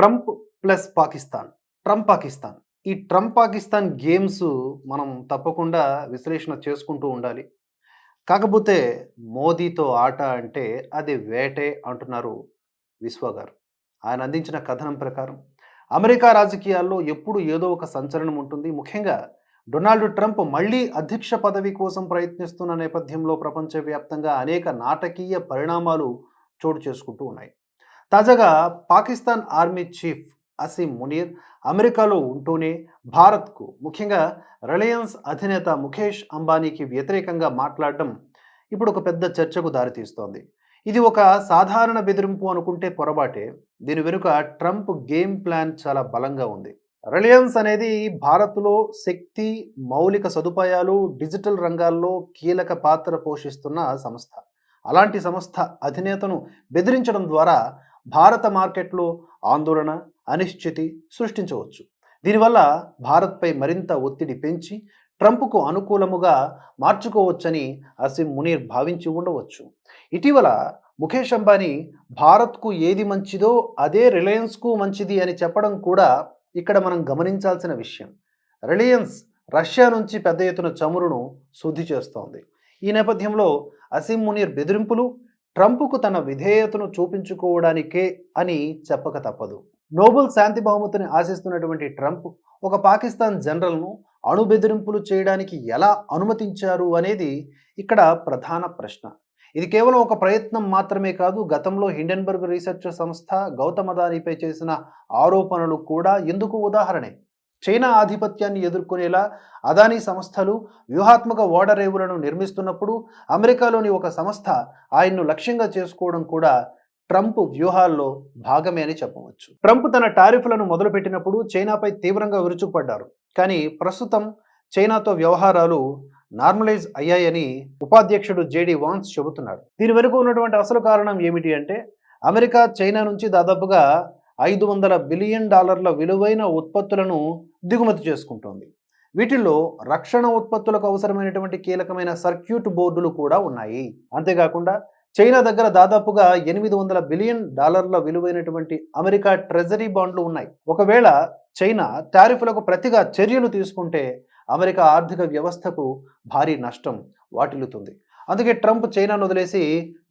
Trump plus Pakistan Trump Pakistan. ఈ Trump Pakistan games మనం తప్పకుండా విశ్లేషణ చేసుకుంటూ ఉండాలి. కాకపోతే మోదీతో ఆట అంటే అది వేటే అంటున్నారు విశ్వ గారు. ఆయన అందించిన కథనం ప్రకారం అమెరికా రాజకీయాల్లో ఎప్పుడు ఏదో ఒక సంచలనం ఉంటుంది. ముఖ్యంగా డొనాల్డ్ ట్రంప్ మళ్ళీ అధ్యక్ష పదవి కోసం ప్రయత్నిస్తున్న నేపథ్యంలో ప్రపంచవ్యాప్తంగా అనేక నాటకీయ పరిణామాలు చోటు చేసుకుంటూ ఉన్నాయి. తాజాగా పాకిస్తాన్ ఆర్మీ చీఫ్ అసీం మునీర్ అమెరికాలో ఉంటూనే భారత్కు ముఖ్యంగా రిలయన్స్ అధినేత ముఖేష్ అంబానీకి వ్యతిరేకంగా మాట్లాడడం ఇప్పుడు ఒక పెద్ద చర్చకు దారితీస్తోంది. ఇది ఒక సాధారణ బెదిరింపు అనుకుంటే పొరపాటే. దీని వెనుక ట్రంప్ గేమ్ ప్లాన్ చాలా బలంగా ఉంది. రిలయన్స్ అనేది భారత్లో శక్తి మౌలిక సదుపాయాలు డిజిటల్ రంగాల్లో కీలక పాత్ర పోషిస్తున్న సంస్థ. అలాంటి సంస్థ అధినేతను బెదిరించడం ద్వారా భారత మార్కెట్లో ఆందోళన అనిశ్చితి సృష్టించవచ్చు. దీనివల్ల భారత్పై మరింత ఒత్తిడి పెంచి ట్రంప్కు అనుకూలముగా మార్చుకోవచ్చని అసిం మునీర్ భావించి ఉండవచ్చు. ఇటీవల ముఖేష్ అంబానీ భారత్కు ఏది మంచిదో అదే రిలయన్స్కు మంచిది అని చెప్పడం కూడా ఇక్కడ మనం గమనించాల్సిన విషయం. రిలయన్స్ రష్యా నుంచి పెద్ద ఎత్తున చమురును శుద్ధి చేస్తోంది. ఈ నేపథ్యంలో అసిం మునీర్ బెదిరింపులు ట్రంప్కు తన విధేయతను చూపించుకోవడానికే అని చెప్పక తప్పదు. నోబెల్ శాంతి బహుమతిని ఆశిస్తున్నటువంటి ట్రంప్ ఒక పాకిస్తాన్ జనరల్ను అణు బెదిరింపులు చేయడానికి ఎలా అనుమతించారు అనేది ఇక్కడ ప్రధాన ప్రశ్న. ఇది కేవలం ఒక ప్రయత్నం మాత్రమే కాదు గతంలో హిండెన్బర్గ్ రీసెర్చ్ సంస్థ గౌతమ్ దానిపై చేసిన ఆరోపణలు కూడా ఎందుకు ఉదాహరణే. చైనా ఆధిపత్యాన్ని ఎదుర్కొనేలా అదానీ సంస్థలు వ్యూహాత్మక ఓడరేవులను నిర్మిస్తున్నప్పుడు అమెరికాలోని ఒక సంస్థ ఆయన్ను లక్ష్యంగా చేసుకోవడం కూడా ట్రంప్ వ్యూహాల్లో భాగమే అని చెప్పవచ్చు. ట్రంప్ తన టారిఫ్లను మొదలుపెట్టినప్పుడు చైనాపై తీవ్రంగా విరుచుకుపడ్డారు. కానీ ప్రస్తుతం చైనాతో వ్యవహారాలు నార్మలైజ్ అయ్యాయని ఉపాధ్యక్షుడు జేడి వాన్స్ చెబుతున్నారు. దీని వెనుక ఉన్నటువంటి అసలు కారణం ఏమిటి అంటే అమెరికా చైనా నుంచి దాదాపుగా ఐదు వందల బిలియన్ డాలర్ల విలువైన ఉత్పత్తులను దిగుమతి చేసుకుంటోంది. వీటిల్లో రక్షణ ఉత్పత్తులకు అవసరమైనటువంటి కీలకమైన సర్క్యూట్ బోర్డులు కూడా ఉన్నాయి. అంతేకాకుండా చైనా దగ్గర దాదాపుగా ఎనిమిది వందల బిలియన్ డాలర్ల విలువైనటువంటి అమెరికా ట్రెజరీ బాండ్లు ఉన్నాయి. ఒకవేళ చైనా టారిఫ్లకు ప్రతిగా చర్యలు తీసుకుంటే అమెరికా ఆర్థిక వ్యవస్థకు భారీ నష్టం వాటిల్లుతుంది. అందుకే ట్రంప్ చైనాను వదిలేసి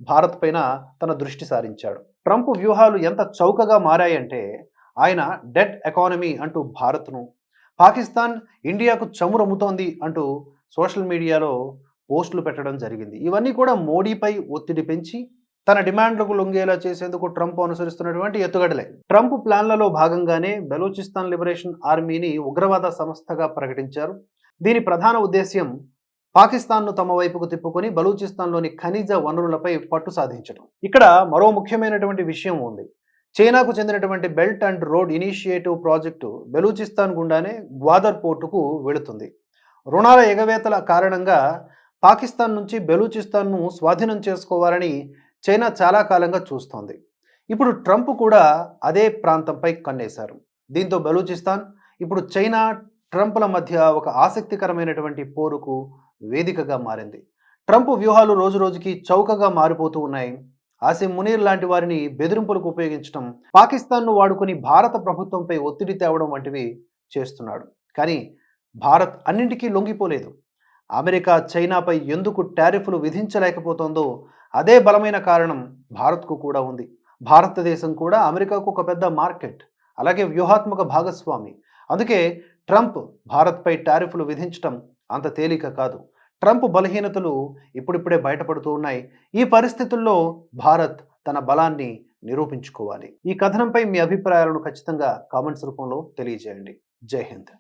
భారత్ పైన తన దృష్టి సారించాడు. ట్రంప్ వ్యూహాలు ఎంత చౌకగా మారాయంటే ఆయన డెట్ ఎకానమీ అంటూ భారత్ను పాకిస్తాన్ ఇండియాకు చమురమ్ముతోంది అంటూ సోషల్ మీడియాలో పోస్టులు పెట్టడం జరిగింది. ఇవన్నీ కూడా మోడీపై ఒత్తిడి పెంచి తన డిమాండ్లకు లొంగేలా చేసేందుకు ట్రంప్ అనుసరిస్తున్నటువంటి ఎత్తుగడలే. ట్రంప్ ప్లాన్లలో భాగంగానే బెలూచిస్తాన్ లిబరేషన్ ఆర్మీని ఉగ్రవాద సంస్థగా ప్రకటించారు. దీని ప్రధాన ఉద్దేశ్యం పాకిస్తాన్ను తమ వైపుకు తిప్పుకొని బలూచిస్తాన్లోని ఖనిజ వనరులపై పట్టు సాధించడం. ఇక్కడ మరో ముఖ్యమైనటువంటి విషయం ఉంది. చైనాకు చెందినటువంటి belt and road initiative project Balochistan గుండానే గ్వాదర్ పోర్టుకు వెళుతుంది. రుణాల ఎగవేతల కారణంగా పాకిస్తాన్ నుంచి బెలూచిస్తాన్ను స్వాధీనం చేసుకోవాలని చైనా చాలా కాలంగా చూస్తోంది. ఇప్పుడు ట్రంప్ కూడా అదే ప్రాంతంపై కన్నేశారు. దీంతో బెలూచిస్తాన్ ఇప్పుడు చైనా ట్రంప్ల మధ్య ఒక ఆసక్తికరమైనటువంటి పోరుకు వేదికగా మారింది. ట్రంప్ వ్యూహాలు రోజు రోజుకి చౌకగా మారిపోతూ ఉన్నాయి. ఆసిమ్ మునీర్ లాంటి వారిని బెదిరింపులకు ఉపయోగించడం పాకిస్తాన్ను వాడుకొని భారత ప్రభుత్వంపై ఒత్తిడి తేవడం వంటివి చేస్తున్నాడు. కానీ భారత్ అన్నింటికీ లొంగిపోలేదు. అమెరికా చైనాపై ఎందుకు టారిఫ్లు విధించలేకపోతుందో అదే బలమైన కారణం భారత్కు కూడా ఉంది. భారతదేశం కూడా అమెరికాకు ఒక పెద్ద మార్కెట్ అలాగే వ్యూహాత్మక భాగస్వామి. అందుకే ట్రంప్ భారత్పై టారిఫ్లు విధించటం అంత తేలిక కాదు. ట్రంప్ బలహీనతలు ఇప్పుడిప్పుడే బయటపడుతూ ఉన్నాయి. ఈ పరిస్థితుల్లో భారత్ తన బలాన్ని నిరూపించుకోవాలి. ఈ కథనంపై మీ అభిప్రాయాలను ఖచ్చితంగా కామెంట్స్ రూపంలో తెలియజేయండి. జై హింద్.